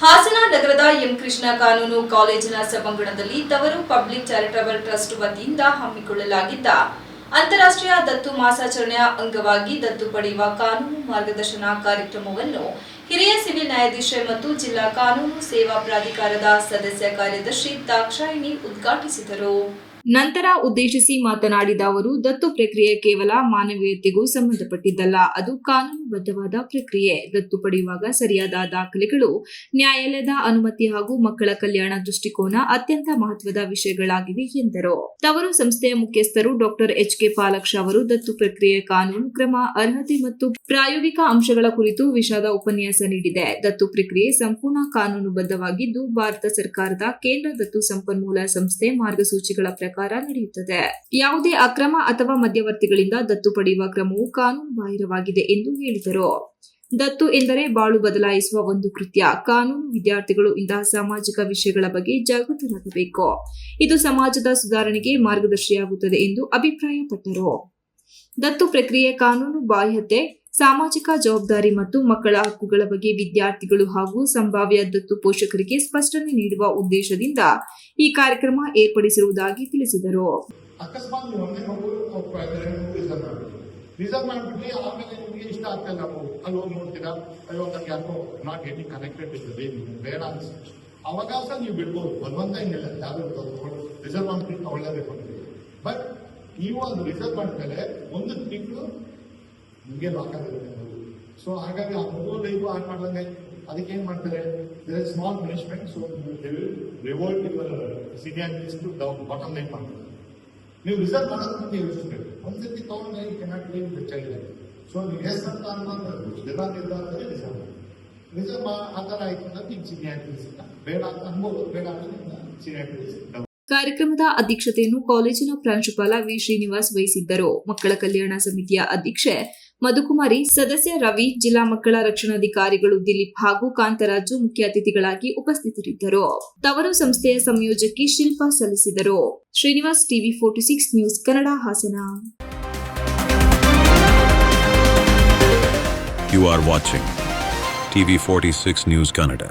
ಹಾಸನ ನಗರದ ಎಂ ಕೃಷ್ಣ ಕಾನೂನು ಕಾಲೇಜಿನ ಸಭಾಂಗಣದಲ್ಲಿ ತವರು ಪಬ್ಲಿಕ್ ಚಾರಿಟಬಲ್ ಟ್ರಸ್ಟ್ ವತಿಯಿಂದ ಹಮ್ಮಿಕೊಳ್ಳಲಾಗಿದ್ದ ಅಂತಾರಾಷ್ಟ್ರೀಯ ದತ್ತು ಮಾಸಾಚರಣೆಯ ಅಂಗವಾಗಿ ದತ್ತು ಪಡೆಯುವ ಕಾನೂನು ಮಾರ್ಗದರ್ಶನ ಕಾರ್ಯಕ್ರಮವನ್ನು ಹಿರಿಯ ಸಿವಿಲ್ ನ್ಯಾಯಾಧೀಶ ಮತ್ತು ಜಿಲ್ಲಾ ಕಾನೂನು ಸೇವಾ ಪ್ರಾಧಿಕಾರದ ಸದಸ್ಯ ಕಾರ್ಯದರ್ಶಿ ದಾಕ್ಷಾಯಿಣಿ ಉದ್ಘಾಟಿಸಿದರು. ನಂತರ ಉದ್ದೇಶಿಸಿ ಮಾತನಾಡಿದ ಅವರು, ದತ್ತು ಪ್ರಕ್ರಿಯೆ ಕೇವಲ ಮಾನವೀಯತೆಗೂ ಸಂಬಂಧಪಟ್ಟಿದ್ದಲ್ಲ. ಅದು ಕಾನೂನುಬದ್ಧವಾದ ಪ್ರಕ್ರಿಯೆ. ದತ್ತು ಪಡೆಯುವಾಗ ಸರಿಯಾದ ದಾಖಲೆಗಳು, ನ್ಯಾಯಾಲಯದ ಅನುಮತಿ ಹಾಗೂ ಮಕ್ಕಳ ಕಲ್ಯಾಣ ದೃಷ್ಟಿಕೋನ ಅತ್ಯಂತ ಮಹತ್ವದ ವಿಷಯಗಳಾಗಿವೆ ಎಂದರು. ತವರು ಸಂಸ್ಥೆಯ ಮುಖ್ಯಸ್ಥರು ಡಾಕ್ಟರ್ ಎಚ್ ಕೆ ಪಾಲಕ್ಷ ಅವರು ದತ್ತು ಪ್ರಕ್ರಿಯೆ ಕಾನೂನು ಕ್ರಮ, ಅರ್ಹತೆ ಮತ್ತು ಪ್ರಾಯೋಗಿಕ ಅಂಶಗಳ ಕುರಿತು ವಿಷಾದ ಉಪನ್ಯಾಸ ನೀಡಿದೆ. ದತ್ತು ಪ್ರಕ್ರಿಯೆ ಸಂಪೂರ್ಣ ಕಾನೂನುಬದ್ಧವಾಗಿದ್ದು, ಭಾರತ ಸರ್ಕಾರದ ಕೇಂದ್ರ ದತ್ತು ಸಂಪನ್ಮೂಲ ಸಂಸ್ಥೆ ಮಾರ್ಗಸೂಚಿಗಳ ಪ್ರಕಾರ ನಡೆಯುತ್ತದೆ ಯಾವುದೇ ಅಕ್ರಮ ಅಥವಾ ಮಧ್ಯವರ್ತಿಗಳಿಂದ ದತ್ತು ಪಡೆಯುವ ಕ್ರಮವು ಕಾನೂನು ಬಾಹಿರವಾಗಿದೆ ಎಂದು ಹೇಳಿದರು. ದತ್ತು ಎಂದರೆ ಬಾಳು ಬದಲಾಯಿಸುವ ಒಂದು ಕೃತ್ಯ. ಕಾನೂನು ವಿದ್ಯಾರ್ಥಿಗಳು ಇಂತಹ ಸಾಮಾಜಿಕ ವಿಷಯಗಳ ಬಗ್ಗೆ ಜಾಗೃತರಾಗಬೇಕು. ಇದು ಸಮಾಜದ ಸುಧಾರಣೆಗೆ ಮಾರ್ಗದರ್ಶಿಯಾಗುತ್ತದೆ ಎಂದು ಅಭಿಪ್ರಾಯಪಟ್ಟರು. ದತ್ತು ಪ್ರಕ್ರಿಯೆ ಕಾನೂನು ಬಾಹ್ಯತೆ ಸಾಮಾಜಿಕ ಜವಾಬ್ದಾರಿ ಮತ್ತು ಮಕ್ಕಳ ಹಕ್ಕುಗಳ ಬಗ್ಗೆ ವಿದ್ಯಾರ್ಥಿಗಳು ಹಾಗೂ ಸಂಭಾವ್ಯ ದತ್ತು ಪೋಷಕರಿಗೆ ಸ್ಪಷ್ಟನೆ ನೀಡುವ ಉದ್ದೇಶದಿಂದ ಈ ಕಾರ್ಯಕ್ರಮ ಏರ್ಪಡಿಸಿರುವುದಾಗಿ ತಿಳಿಸಿದರು. ಅಕಸ್ಮಾತ್ ನೀವು ಬಿಡ್ಬೋದು. ಬಲವಂತ ಏನಿಲ್ಲ ಯಾರು ರಿಸರ್ವ್ ಮಾಡ್ಬಿಟ್ಟು ಒಳ್ಳೇದೇ ಬಟ್ ನೀವು ಅದು ರಿಸರ್ವ್ ಮಾಡಿದ್ಮೇಲೆ ಒಂದು ತಿಂಗಳು ನಿಮಗೆ ಲಾಕ್ ಆಗಿರುತ್ತೆ ಸೊ ಹಾಗಾಗಿ ಆ ಮೂರು ಲೈಫ್ ಆನ್ ಮಾಡ್ದಂಗೆ ಅದಕ್ಕೆ ಏನ್ ಮಾಡ್ತಾರೆ? Small punishment so revolt your senior bottom line ಮಾಡ್ತಾರೆ ನೀವು ರಿಸರ್ವ್ ಮಾಡೋದು ಮುಂದೆ ಯೋಚಿಸ್ಬೇಕು. ಒಂದ್ಸತಿ ತಗೊಂಡ್ರೆ ಲೈನ್ ಕೆನಾಟ್ ಲೈನ್ ಹೆಚ್ಚಾಗಿದೆ ಸೊ ನೀವು ಎಸ್ ಅಂತ ಅನುಮಾನ ಸ್ಥಿರ ನಿರ್ಧಾರದಲ್ಲಿ ರಿಸರ್ವ್ ಮಾಡಿ ರಿಸರ್ವ್ ಆ ಥರ ಆಯ್ತು ಅಂದ್ರೆ ನಿಮ್ಗೆ ಸೀನಿಯಾರಿಟೀಸ್ ಇಲ್ಲ. ಬೇಡ ಅಂತ ಅನ್ಬೋದು. ಬೇಡ ಅಂದ್ರೆ ಸೀನಿಯಾರಿಟೀಸ್ ಕಾರ್ಯಕ್ರಮದ ಅಧ್ಯಕ್ಷತೆಯನ್ನು ಕಾಲೇಜಿನ ಪ್ರಾಂಶುಪಾಲ ವಿ ಶ್ರೀನಿವಾಸ್ ವಹಿಸಿದ್ದರು. ಮಕ್ಕಳ ಕಲ್ಯಾಣ ಸಮಿತಿಯ ಅಧ್ಯಕ್ಷೆ ಮಧುಕುಮಾರಿ, ಸದಸ್ಯ ರವಿ, ಜಿಲ್ಲಾ ಮಕ್ಕಳ ರಕ್ಷಣಾಧಿಕಾರಿಗಳು ದಿಲೀಪ್ ಹಾಗೂ ಕಾಂತರಾಜು ಮುಖ್ಯ ಅತಿಥಿಗಳಾಗಿ ಉಪಸ್ಥಿತರಿದ್ದರು. ತವರು ಸಂಸ್ಥೆಯ ಸಂಯೋಜಕಿ ಶಿಲ್ಪಾ ಸಲ್ಲಿಸಿದರು. Srinivas TV forty six news Kannada Hassan. You are watching TV 46 News Canada.